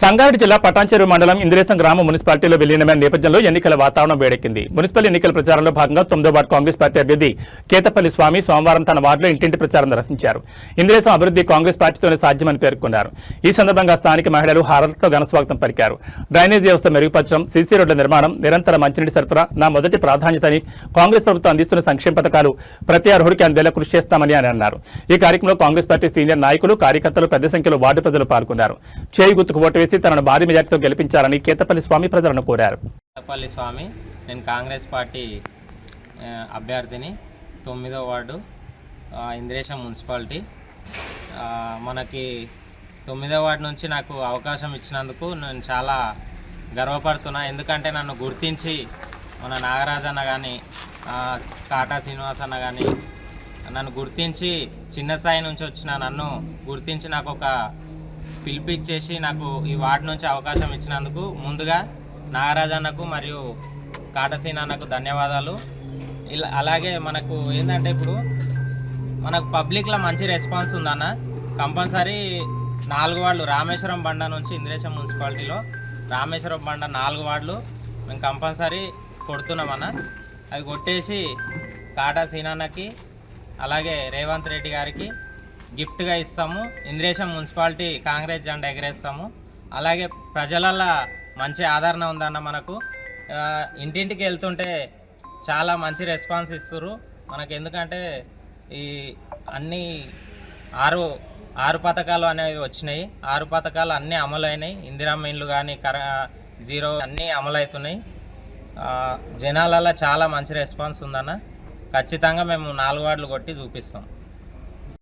సంగారెడ్డి జిల్లా పటాన్చెరు మండలం ఇంద్రేశం గ్రామ మున్సిపాలిటీలో విలీనమైన నేపథ్యంలో ఎన్నికల వాతావరణం వేడెక్కింది. మున్సిపల్ ఎన్నికల ప్రచారంలో భాగంగా తొమ్మిదో వార్డు కాంగ్రెస్ పార్టీ అభ్యర్థి కేతపల్లి స్వామి సోమవారం తన వార్డులో ఇంటింటి ప్రచారం నిర్వహించారు. ఇంద్రేశం అభివృద్ధి కాంగ్రెస్ పార్టీతోనే సాధ్యమని పేర్కొన్నారు. ఈ సందర్భంగా స్థానిక మహిళలు హారతతో ఘనస్వాగతం పలికారు. డ్రైనేజ్ వ్యవస్థ మెరుగుపరచడం సీసీ రోడ్ల నిర్మాణం నిరంతర మంచినీటి సరఫరా నా మొదటి ప్రాధాన్యతని కాంగ్రెస్ ప్రభుత్వం అందిస్తున్న సంక్షేమ పథకాలు ప్రతి అర్హుడికి అందేలా కృషి చేస్తామని అని అన్నారు. ఈ కార్యక్రమంలో కాంగ్రెస్ పార్టీ సీనియర్ నాయకులు కార్యకర్తలు పెద్ద సంఖ్యలో వార్డు ప్రజలు పాల్గొన్నారు. చేయి గుర్తుకు ఓటు చేసి తనను భారీ మెజార్టీతో గెలిపించాలని కేతపల్లి స్వామి ప్రజలను కోరారు. కేతపల్లి స్వామి నేను కాంగ్రెస్ పార్టీ అభ్యర్థిని తొమ్మిదో వార్డు ఇంద్రేశ ఇంద్రేశం మున్సిపాలిటీ. మనకి తొమ్మిదో వార్డు నుంచి నాకు అవకాశం ఇచ్చినందుకు నేను చాలా గర్వపడుతున్నా. ఎందుకంటే నన్ను గుర్తించి మన నాగరాజన్న కానీ కాటా శ్రీనివాస్ అన్న కానీ నన్ను గుర్తించి చిన్న స్థాయి నుంచి వచ్చిన నన్ను గుర్తించి నాకు ఒక పిలిపిచ్చేసి నాకు ఈ వార్డు నుంచి అవకాశం ఇచ్చినందుకు ముందుగా నాగరాజన్నకు మరియు కాటసీన అన్నకు ధన్యవాదాలు. ఇలా అలాగే మనకు ఏంటంటే ఇప్పుడు మనకు పబ్లిక్లో మంచి రెస్పాన్స్ ఉందన్న. కంపల్సరీ నాలుగు వార్డులు రామేశ్వరం బండ నుంచి ఇంద్రేశం మున్సిపాలిటీలో రామేశ్వరం బండ నాలుగు వార్డులు మేము కంపల్సరీ కొడుతున్నామన్న. అవి కొట్టేసి కాటా సీనాన్నకి అలాగే రేవంత్ రెడ్డి గారికి గిఫ్ట్గా ఇస్తాము. ఇంద్రేశం మున్సిపాలిటీ కాంగ్రెస్ జెండా ఎగరేస్తాము. అలాగే ప్రజలల్లో మంచి ఆదరణ ఉందన్న మనకు. ఇంటింటికి వెళ్తుంటే చాలా మంచి రెస్పాన్స్ ఇస్తారు మనకు ఎందుకంటే ఈ అన్ని ఆరు ఆరు పథకాలు అనేవి వచ్చినాయి. ఆరు పథకాలు అన్నీ అమలు అయినాయి ఇందిరమ్మ ఇండ్లు కానీ కర జీరో అన్నీ అమలు అవుతున్నాయి జనాలలో చాలా మంచి రెస్పాన్స్ ఉందన్న. ఖచ్చితంగా మేము నాలుగు వార్డులు కొట్టి చూపిస్తాం.